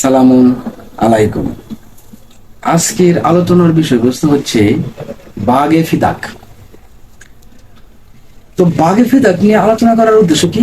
সালামুন আলাইকুম। আজকের আলোচনার বিষয়বস্তু হচ্ছে বাগে ফিদাক। তো বাগে ফিদাক নিয়ে আলোচনা করার উদ্দেশ্য কি?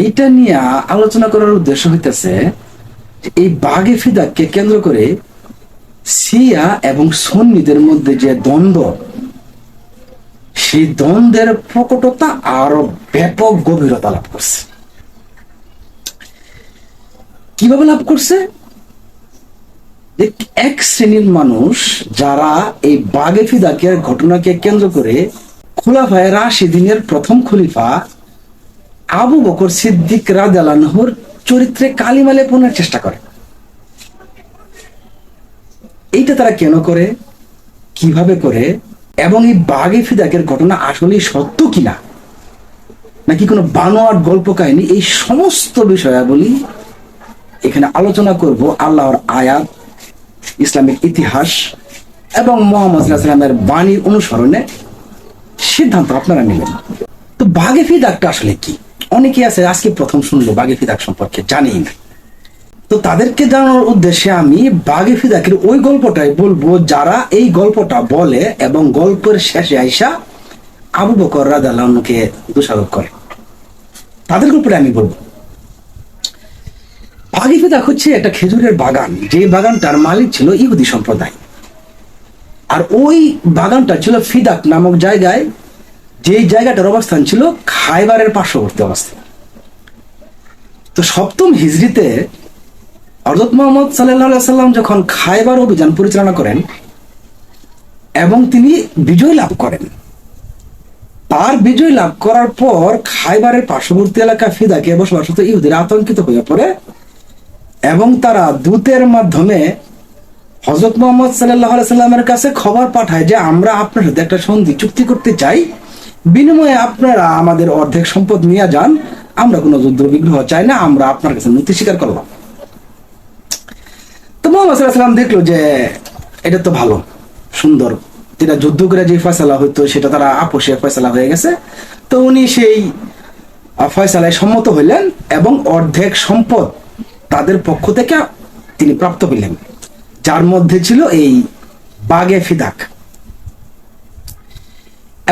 এইটা নিয়ে আলোচনা করার উদ্দেশ্য হইতেছে এই বাগে ফিদাককে কেন্দ্র করে সিয়া এবং সন্নিদের মধ্যে যে দ্বন্দ্ব, সেই দ্বন্দ্বের প্রকটতা আরও ব্যাপক গভীরতা লাভ করছে। কীভাবে লাভ করছে? এক শ্রেণির মানুষ যারা এই বাগে ফিদাকের ঘটনাকে কেন্দ্র করে খোলাফায় রাশিদিনের প্রথম খলিফা আবু বকর সিদ্দিক রাদালানহুর চরিত্রে কালিমালে পূর্ণের চেষ্টা করে। এইটা তারা কেন করে? কীভাবে করে? এবং এই বাগে ফিদাকের ঘটনা আসলে সত্য কিনা? নাকি কোনো বানোয়াট গল্প কাহিনী এই সমস্ত বিষয়াবলী এখানে আলোচনা করব আল্লাহর আয়াত ইসলামিক ইতিহাস এবং মোহাম্মদ সাল্লামের বাণীর অনুসরণে সিদ্ধান্ত আপনারা নেবেন তো বাগে ফিদাকটা আসলে কি? অনেকে আছে, আজকে প্রথম শুনলো বাগে ফিদাক সম্পর্কে জানি না। তো তাদেরকে জানানোর উদ্দেশ্যে আমি বাগে ফিদাকের ওই গল্পটাই বলব যারা এই গল্পটা বলে এবং গল্পের শেষে আইসা আবু বকর রাদালকে দোষারোপ করে। তাদের গল্পটা আমি বলব। ফিদাক হচ্ছে একটা খেজুরের বাগান। যে বাগানটার মালিক ছিল ইহুদি সম্প্রদায়। আর ওই বাগানটা ছিল ফিদাক নামক জায়গায়। যে জায়গাটার অবস্থান ছিল খাইবারের পার্শ্ববর্তী অবস্থান তো সপ্তম হিজড়িতে হজরত মোহাম্মদ সাল্লাহ সাল্লাম যখন খাইবার অভিযান পরিচালনা করেন এবং তিনি বিজয় লাভ করেন, তার বিজয় লাভ করার পর খাইবারের পার্শ্ববর্তী এলাকা ফিদাকে বসবাসত ইহুদিরা আতঙ্কিত হয়ে পড়ে। এবং তারা দূতের মাধ্যমে হজরত মোহাম্মদ সাল্লাহ সাল্লামের কাছে খবর পাঠায় যে আমরা আপনার সাথে একটা সন্ধি চুক্তি করতে চাই। বিনিময়ে আপনারা আমাদের অর্ধেক সম্পদ নিয়ে যান। আমরা কোনো যুদ্ধ বিগ্রহ চাই না, আমরা আপনার কাছে নথি স্বীকার করলাম তো মোহাম্মদ সাল্লাম দেখল যে এটা তো ভালো, সুন্দর। যেটা যুদ্ধ করে যে ফয়সালা হইতো, সেটা তারা আপোষে ফয়সালা হয়ে গেছে। তো উনি সেই ফয়সালায় সম্মত হইলেন এবং অর্ধেক সম্পদ তাদের পক্ষ থেকে তিনি প্রাপ্ত হইলেন, যার মধ্যে ছিল এই বাগে ফিদাক।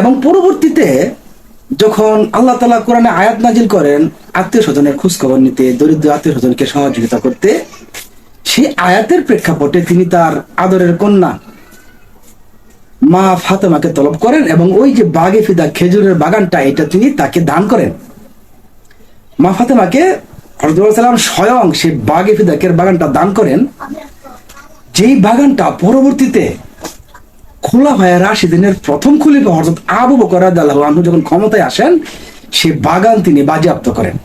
এবং পরবর্তীতে যখন আল্লাহ তালা কোরআনে আয়াত নাজিল করেন, আত্মীয় স্বজনের খোঁজখবর নিতে, দরিদ্র আত্মীয় স্বজনকে সহযোগিতা করতে, সেই আয়াতের প্রেক্ষাপটে তিনি তার আদরের কন্যা মা ফাতেমাকে তলব করেন এবং ওই যে বাগে ফিদা খেজুরের বাগানটা, এটা তিনি তাকে দান করেন। মা ফাতেমাকে হরদুল্লাহ স্বয়ং সেই বাগে ফিদাকের বাগানটা দান করেন। যেই বাগানটা পরবর্তীতে খোলা হয় রাশিদিনের প্রথম খলিফা হজরত আবু বকর আনহু যখন ক্ষমতায় আসেন, সে বাগান তিনি বাজেয়াপ্ত করেন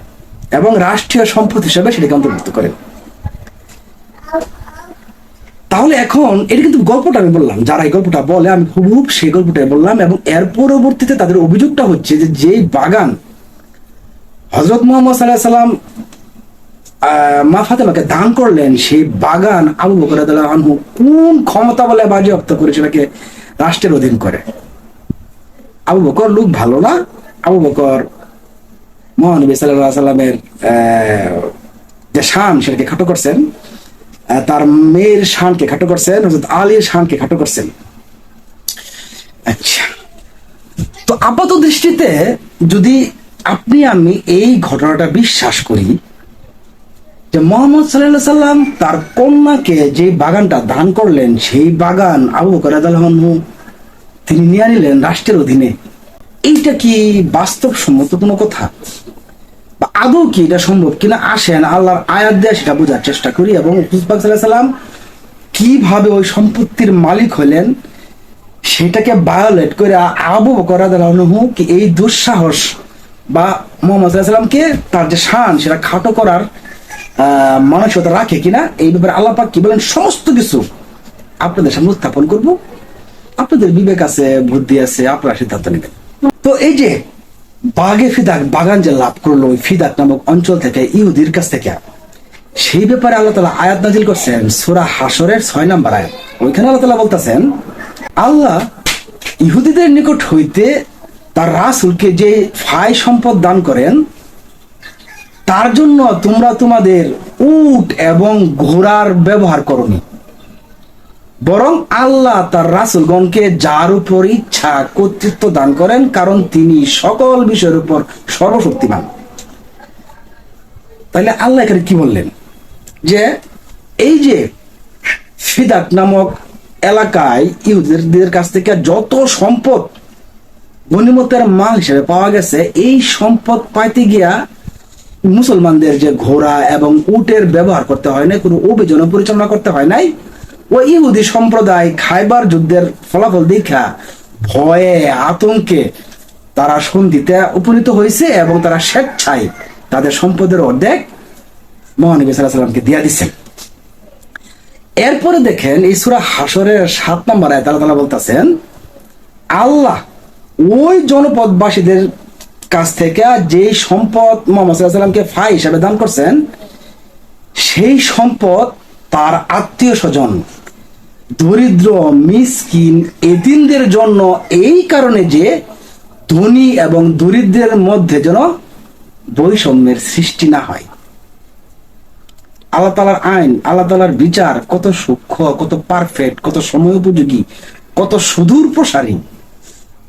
এবং রাষ্ট্রীয় সম্পদ হিসেবে সেটাকে অন্তর্ভুক্ত করেন। তাহলে এখন এটা কিন্তু গল্পটা আমি বললাম, যারা এই গল্পটা বলে আমি হুবহুব সেই গল্পটাই বললাম এবং এর পরবর্তীতে তাদের অভিযোগটা হচ্ছে যে যেই বাগান হজরত মোহাম্মদ সাল্লাহ সাল্লাম মা ফাতেমাকে দান করলেন সেই বাগান আবু বকর আনহু কোন ক্ষমতা বলে বাজেয়াপ্ত করে সেটাকে রাষ্ট্রের অধীন করে। আবু বকর লোক ভালো না? আবু বকর মহানবী সাল্লাহ সাল্লামের যে শান সেটাকে খাটো করছেন তার মেয়ের শানকে খাটো করছেন আলীর শানকে খাটো করছেন। আচ্ছা। তো আপাত দৃষ্টিতে যদি আপনি আমি এই ঘটনাটা বিশ্বাস করি যে মোহাম্মদ সাল্লাহ সাল্লাম তার কন্যাকে যে বাগানটা দান করলেন, সেই বাগান আবু বকর তিনি নিয়ে নিলেন রাষ্ট্রের অধীনে। এইটা কি বাস্তব বাস্তবসম্মত কোনো কথা? আদৌ কি এটা সম্ভব কিনা আসেন আল্লাহর আয়াত দেয় সেটা বোঝার চেষ্টা করি এবং হুসবাক সাল্লাহ সাল্লাম কীভাবে ওই সম্পত্তির মালিক হলেন সেটাকে বায়োলেট করে আবু বকর কি এই দুঃসাহস বা মোহাম্মদ সাল্লামকে তার যে শান সেটা খাটো করার মানসিকতা রাখে কিনা, এই ব্যাপারে আল্লাহ পাক কি বলেন? সমস্ত কিছু আপনাদের সামনে উত্থাপন করব। আপনাদের বিবেক আছে, বুদ্ধি আছে, আপনারা সিদ্ধান্ত নেবেন। তো এই যে বাগে ফিদাক, বাগান যে লাভ করল, ওই ফিদাক নামক অঞ্চল থেকে, ইহুদির কাছ থেকে, সেই ব্যাপারে আল্লাহ তালা আয়াত নাজিল করছেন, সুরা হাসরের ছয় নাম্বার আয়াত। ওইখানে আল্লাহ তালা বলতেছেন, আল্লাহ ইহুদিদের নিকট হইতে তার রাসুলকে যে ফাই সম্পদ দান করেন তার জন্য তোমরা তোমাদের উট এবং ঘোড়ার ব্যবহার করনি। বরং আল্লাহ তার রাসুলগণকে যার উপর ইচ্ছা কর্তৃত্ব দান করেন, কারণ তিনি সকল বিষয়ের উপর সর্বশক্তিমান। তাহলে আল্লাহ এখানে কি বললেন? যে এই যে ফিদাক নামক এলাকায় ইহুদিদের কাছ থেকে যত সম্পদ গণিমতের মাল হিসেবে পাওয়া গেছে, এই সম্পদ পাইতে গিয়া মুসলমানদের যে ঘোড়া এবং উটের ব্যবহার করতে হয় না কোনো অভিযান পরিচালনা করতে হয় নাই। ও ইহুদি সম্প্রদায় খাইবার যুদ্ধের ফলাফল দেখা ভয়ে, আতঙ্কে তারা সন্ধিতে উপনীত হয়েছে এবং তারা স্বেচ্ছায় তাদের সম্পদের অর্ধেক মহানবী সাল্লাহ সাল্লামকে দিয়া দিচ্ছেন। এরপরে দেখেন, এই সুরা হাসরের সাত নম্বর আয়াত আল্লাহ তাআলা বলতেছেন, আল্লাহ ওই জনপদবাসীদের কাছ থেকে যে সম্পদ মোহাম্মদ সাল্লামকে ফাই হিসাবে দান করছেন, সেই সম্পদ তার আত্মীয় স্বজন, দরিদ্র, মিসকিন, এতিমদের জন্য এই কারণে যে ধনী এবং দরিদ্রের মধ্যে যেন বৈষম্যের সৃষ্টি না হয়। আল্লাহ তালার আইন, আল্লাহ তালার বিচার কত সূক্ষ্ম, কত পারফেক্ট কত সময় উপযোগী, কত সুদূর প্রসারী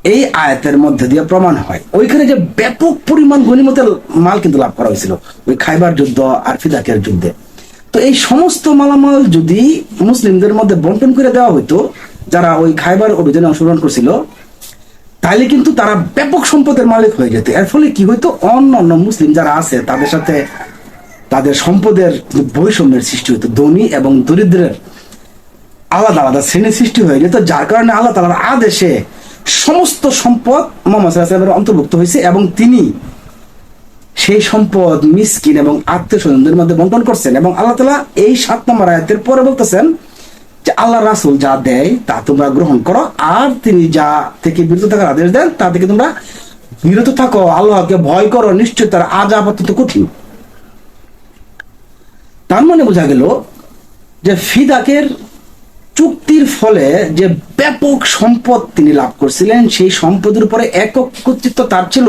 এই আয়াতের মধ্যে দিয়ে প্রমাণ হয়। ওইখানে যে ব্যাপক পরিমাণ গণিমতের মাল কিন্তু লাভ করা হয়েছিল। ওই খাইবার যুদ্ধ আর ফিদাকের যুদ্ধে। তো এই সমস্ত মালামাল যদি মুসলিমদের মধ্যে বন্টন করে দেওয়া হইতো, যারা ওই খাইবার অভিযানে অংশগ্রহণ করছিল তাহলে কিন্তু তারা ব্যাপক সম্পদের মালিক হয়ে যেত। এর ফলে কি হইতো? অন্য অন্য মুসলিম যারা আছে, তাদের সাথে তাদের সম্পদের বৈষম্যের সৃষ্টি হইতো। ধনী এবং দরিদ্রের আলাদা আলাদা শ্রেণির সৃষ্টি হয়ে যেত, যার কারণে আল্লাহ তালার আদেশে সমস্ত সম্পদ মোহাম্মদ সাল্লাহ অন্তর্ভুক্ত হয়েছে এবং তিনি সেই সম্পদ মিসকিন এবং আত্মীয় স্বজনদের মধ্যে বন্টন করছেন এবং আল্লাহ তালা এই সাত নম্বর আয়াতের পরে বলতেছেন যে আল্লাহ রাসুল যা দেয় তা তোমরা গ্রহণ করো, আর তিনি যা থেকে বিরত থাকার আদেশ দেন, তা থেকে তোমরা বিরত থাকো। আল্লাহকে ভয় করো, নিশ্চয় তার আজ আপাতত কঠিন। তার মানে বোঝা গেল যে ফিদাকের চুক্তির ফলে যে ব্যাপক সম্পদ তিনি লাভ করছিলেন, সেই সম্পদের উপরে একক কর্তৃত্ব তার ছিল।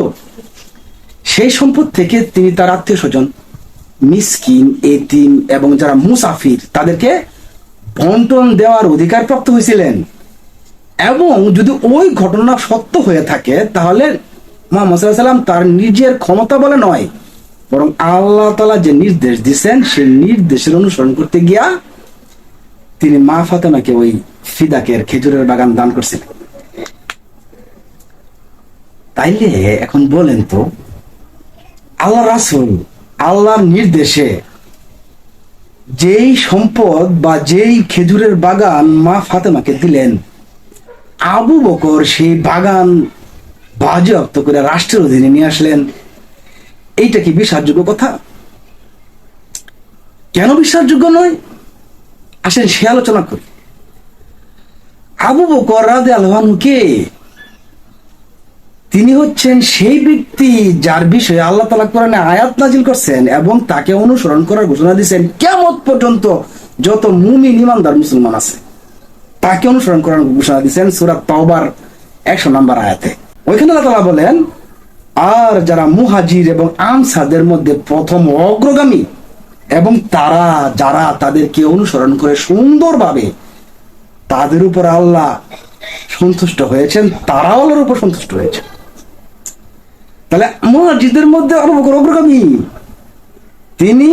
সেই সম্পদ থেকে তিনি তার আত্মীয় স্বজন, মিসকিন, এতিম এবং যারা মুসাফির, তাদেরকে বন্টন দেওয়ার অধিকার প্রাপ্ত হয়েছিলেন। এবং যদি ওই ঘটনা সত্য হয়ে থাকে, তাহলে মোহাম্মদ সাল্লাম তার নিজের ক্ষমতা বলে নয়, বরং আল্লাহ তালা যে নির্দেশ দিচ্ছেন সেই নির্দেশের অনুসরণ করতে গিয়া তিনি মা ফাতেমাকে ওই ফিদাকের খেজুরের বাগান দান করছিলেন। তাইলে এখন বলেন তো, আল্লাহ রাসুল, আল্লাহর নির্দেশে যেই সম্পদ বা যেই খেজুরের বাগান মা ফাতেমাকে দিলেন, আবু বকর সেই বাগান বাজেয়াপ্ত করে রাষ্ট্রের অধীনে নিয়ে আসলেন। এইটা কি বিশ্বাসযোগ্য কথা? কেন বিশ্বাসযোগ্য নয়? আসেন, সে আলোচনা করি। আবু বকর রাদে আলহানকে তিনি হচ্ছেন সেই ব্যক্তি যার বিষয়ে আল্লাহ তালা কোরআনে আয়াত নাজিল করছেন এবং তাকে অনুসরণ করার ঘোষণা দিচ্ছেন কেমন পর্যন্ত যত মুমিন ইমানদার মুসলমান আছে, তাকে অনুসরণ করার ঘোষণা দিচ্ছেন সুরাত তাওবার একশো নম্বর আয়াতে। ওইখানে আল্লাহ তালা বলেন, আর যারা মুহাজির এবং আমসাদের মধ্যে প্রথম অগ্রগামী এবং তারা, যারা তাদেরকে অনুসরণ করে সুন্দরভাবে তাদের উপর আল্লাহ সন্তুষ্ট হয়েছেন, তারাও আল্লাহর উপর সন্তুষ্ট হয়েছে তাহলে মহাজিদের মধ্যে অগ্রগামী। তিনি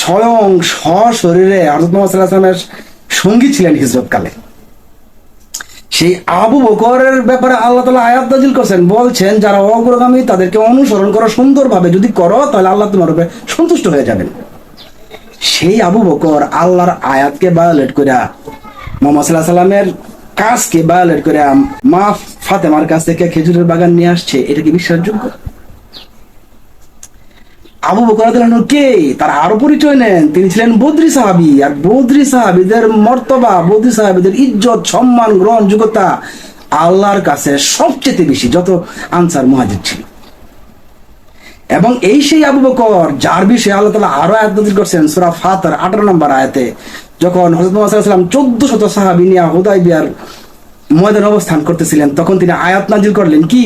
স্বয়ং সশরীরে হজরত মোহাম্মদ সাল্লাহ সাল্লামের সঙ্গী ছিলেন হিজরত কালে সেই আবু বকরের ব্যাপারে আল্লাহ তালা আয়াত নাজিল করছেন, বলছেন, যারা অগ্রগামী তাদেরকে অনুসরণ করো সুন্দরভাবে। যদি করো, তাহলে আল্লাহ তোমার উপরে সন্তুষ্ট হয়ে যাবেন। সেই আবু বকর আল্লাহর আয়াতকে ভায়োলেট করে মোহাম্মদ সাল্লাহ সাল্লামের কাজকে ভায়োলেট করে মা ফাতেমার কাছ থেকে খেজুরের বাগান নিয়ে আসছে, এটা কি বিশ্বাসযোগ্য? আবু বকর কে? তার আরও পরিচয় নেন। তিনি ছিলেন বদ্রি সাহাবি, আর বদ্রি সাহাবিদের মর্তবা, বদ্রি সাহাবিদের ইজ্জত, সম্মান, গ্রহণযোগ্যতা আল্লাহর কাছে সবচেয়ে বেশি, যত আনসার মুহাজির ছিল। এবং এই সেই আবু বকর, যার বিষয়ে আল্লাহ তালা আরও আয়াত নাযিল করছেন, সূরা ফাতর 18 নম্বর আয়াতে, যখন হযরত মুহাম্মদ সাল্লাল্লাহু আলাইহি ওয়াসাল্লাম 1400 সাহাবী নিয়ে হুদায়বিয়ার ময়দানে অবস্থান করতেছিলেন, তখন তিনি আয়াত নাজিল করলেন কি?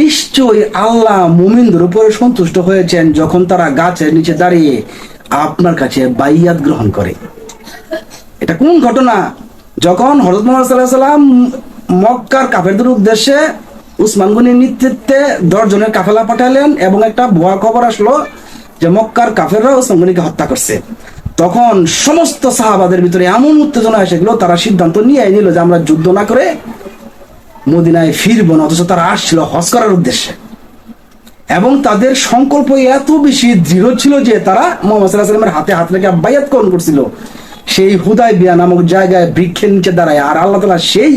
নিশ্চয়ই আল্লাহ মুমিনদের উপরে সন্তুষ্ট হয়েছেন যখন তারা গাছের নিচে দাঁড়িয়ে আপনার কাছে বাইয়াত গ্রহণ করে। এটা কোন ঘটনা? যখন হজরত মোহাম্মদ সাল্লাহ সাল্লাম মক্কার কাফেরদের উদ্দেশ্যে উসমান গনির নেতৃত্বে দশ জনের কাফেলা পাঠালেন এবং একটা ভুয়া খবর আসলো যে মক্কার কাফেররা উসমান গনিকে হত্যা করছে। তখন সমস্ত সাহাবাদের ভিতরে এমন উত্তেজনা এসে গেল, তারা সিদ্ধান্ত নিয়ে নিল যে আমরা যুদ্ধ না করে মদিনায় ফিরবো না, অথচ তারা আসছিল হজ করার উদ্দেশ্যে। এবং তাদের সংকল্প এত বেশি দৃঢ় ছিল যে তারা মোহাম্মদ সাল্লাহ হাতে হাত রেখে আব্বায়াত করণ করছিল। সেই হুদায় বিয়া নামক জায়গায় বৃক্ষের নিচে দাঁড়ায়, আর আল্লাহ তালা সেই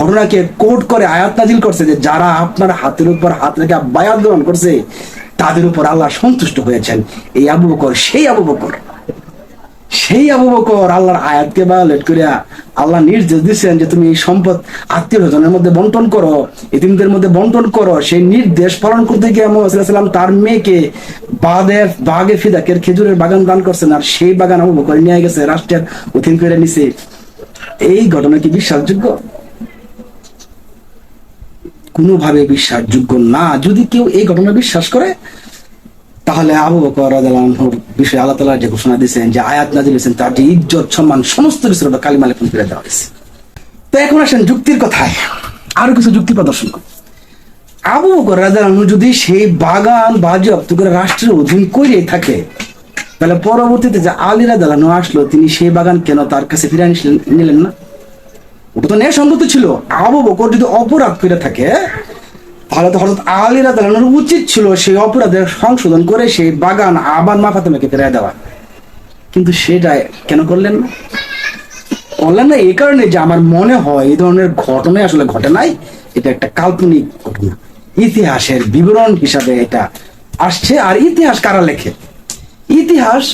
ঘটনাকে কোট করে আয়াত নাজিল করছে যে যারা আপনার হাতের উপর হাত রেখে আব্বায়াত গ্রহণ করছে, তাদের উপর আল্লাহ সন্তুষ্ট হয়েছেন। এই আবু বকর, সেই আবু বকর। সেই আবু বকর আল্লাহর আয়াতকে ভায়োলেট করিয়া আল্লাহ নির্দেশ দিচ্ছেন যে তুমি এই সম্পদ আত্মীয় স্বজনের মধ্যে বন্টন করো, এতিমদের মধ্যে বন্টন করো। সেই নির্দেশ পালন করতে গিয়ে মোহাম্মদ তার মেয়েকে বাদে, বাগে ফিদাকের খেজুরের বাগান দান করছেন আর সেই বাগান আবু বকর নিয়ে গেছে, রাষ্ট্রের অধীন করে নিছে। এই ঘটনা কি বিশ্বাসযোগ্য? কোনোভাবে বিশ্বাসযোগ্য না। যদি কেউ এই ঘটনা বিশ্বাস করে, তাহলে আবু বকর বিষয়ে আল্লাহ তাআলা যে ঘোষণা দিয়েছেন, যে আয়াত নাজিল হয়েছেন, তার যে ইজ্জত, সম্মান, সমস্ত উপর কালিমা লেখন করে দেওয়া হয়েছে। তো এখন আসেন যুক্তির কথায়। আরও কিছু যুক্তি প্রদর্শন করি। আবু বকর রাদিয়াল্লাহু যদি সেই বাগান বাজেয়াপ্ত করে রাষ্ট্রের অধীন করে থাকে, তাহলে পরবর্তীতে যে আলী রাদিয়াল্লাহু আসলো, তিনি সেই বাগান কেন তার কাছে ফিরে নিলেন না? ওটা তো ন্যায় সম্মত ছিল। আবু বকর যদি অপরাধ করে থাকে, তাহলে তো হঠাৎ আলী রাদালানোর উচিত ছিল সেই অপরাধের সংশোধন করে সেই বাগান আবার মা ফাতেমাকে ফেরায় দেওয়া। কিন্তু সেটা কেন করলেন না? করলেন না এই কারণে যে আমার মনে হয় এই ধরনের ঘটনা আসলে ঘটে নাই, এটা একটা কাল্পনিক ঘটনা। ইতিহাসের বিবরণ হিসাবে এটা আসছে, আর ইতিহাস কারা লেখে? ইতিহাস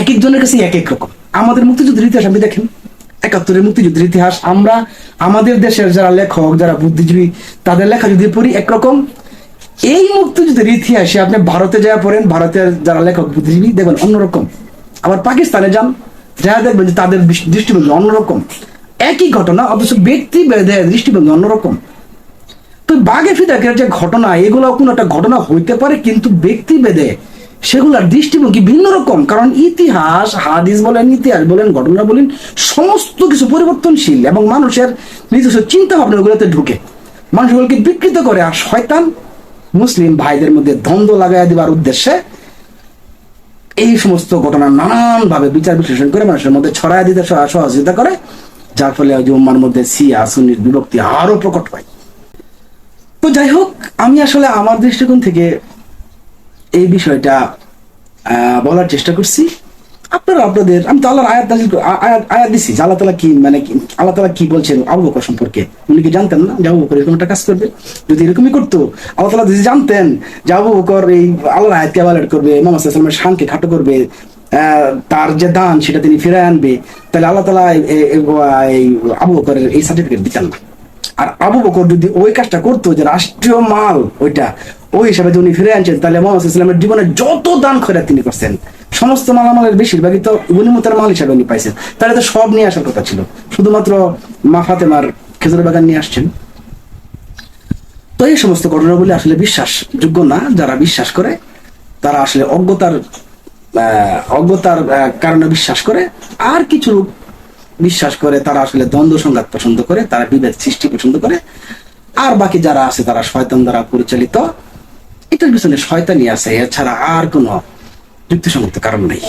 এক একজনের কাছে এক এক রকম। আমাদের মুক্তিযুদ্ধের ইতিহাস আপনি দেখেন। একাত্তরের মুক্তিযুদ্ধের ইতিহাস, আমরা আমাদের দেশের যারা লেখক, যারা বুদ্ধিজীবী, তাদের লেখা যদি পড়ি একরকম, এই মুক্তিযুদ্ধের ইতিহাসে আপনি ভারতে যা পড়েন, ভারতের যারা লেখক, বুদ্ধিজীবী, দেখবেন অন্যরকম। আবার পাকিস্তানে যান যা দেখবেন যে তাদের দৃষ্টি- দৃষ্টিভঙ্গি অন্যরকম। একই ঘটনা, অথচ ব্যক্তি দৃষ্টিভঙ্গি অন্যরকম। তো বাঘে ফিদাকের যে ঘটনা এগুলো কোনো একটা ঘটনা হইতে পারে, কিন্তু ব্যক্তি বেদে সেগুলার দৃষ্টিভঙ্গি ভিন্ন রকম, কারণ ইতিহাস, হাদিস বলেন, ইতিহাস বলেন, ঘটনা বলেন, সমস্ত কিছু পরিবর্তনশীল এবং মানুষের নিজস্ব চিন্তা ভাবনাগুলোতে ঢুকে। মানুষগুলোকে বিকৃত করে, আর শয়তান মুসলিম ভাইদের মধ্যে দ্বন্দ্ব লাগাই দেওয়ার উদ্দেশ্যে এই সমস্ত ঘটনা নানান ভাবে বিচার বিশ্লেষণ করে মানুষের মধ্যে ছড়ায় দিতে সহযোগিতা করে, যার ফলে ওই উম্মার মধ্যে সিয়া সুন্নির বিভক্তি আরও প্রকট হয়। তো যাই হোক, আমি আসলে আমার দৃষ্টিকোণ থেকে এই বিষয়টা বলার চেষ্টা করছি। আপনারা আপনাদের, আমি তো আল্লাহর আয়াত নাজিল আয়াত আয়াত দিছি। আল্লাহ তালা কি মানে আল্লাহ তালা কি বলছেন আবু বকর সম্পর্কে? উনি কি জানতেন না যে আবু বকর এরকম একটা কাজ করবে? যদি এরকমই করতো, আল্লাহ তালা যদি জানতেন যে আবু বকর এই আল্লাহর আয়াতকে ভায়োলেট করবে মোহাম্মদ সাল্লামের শানকে খাটো করবে তার যে দান সেটা তিনি ফিরে আনবে, তাহলে আল্লাহ তালা এই আবু বকরের এই সার্টিফিকেট দিতেন না। আর আবু বকর যদি ওই কাজটা করতো, যে রাষ্ট্রীয় মাল, ওইটা ওই হিসাবে যদি উনি ফিরে আনছেন তাহলে মোহাম্মদ ইসলামের জীবনে যত দান করে তিনি করছেন, সমস্ত মালামালের বেশিরভাগই তো গনিমতের মাল হিসাবে উনি পাইছেন। তাহলে তো সব নিয়ে আসার কথা ছিল। শুধুমাত্র মা ফাতেমার খেজুর বাগান নিয়ে আসছেন। তো এই সমস্ত ঘটনাগুলি আসলে বিশ্বাস যোগ্য না। যারা বিশ্বাস করে, তারা আসলে অজ্ঞতার অজ্ঞতার কারণে বিশ্বাস করে। আর কিছু বিশ্বাস করে, তারা আসলে দ্বন্দ্ব সংঘাত পছন্দ করে, তারা বিভেদ সৃষ্টি পছন্দ করে। আর বাকি যারা আছে, তারা শয়তান দ্বারা পরিচালিত। এটার পিছনে শয়তানি আছে এছাড়া আর কোনো যুক্তিসঙ্গত কারণ নেই।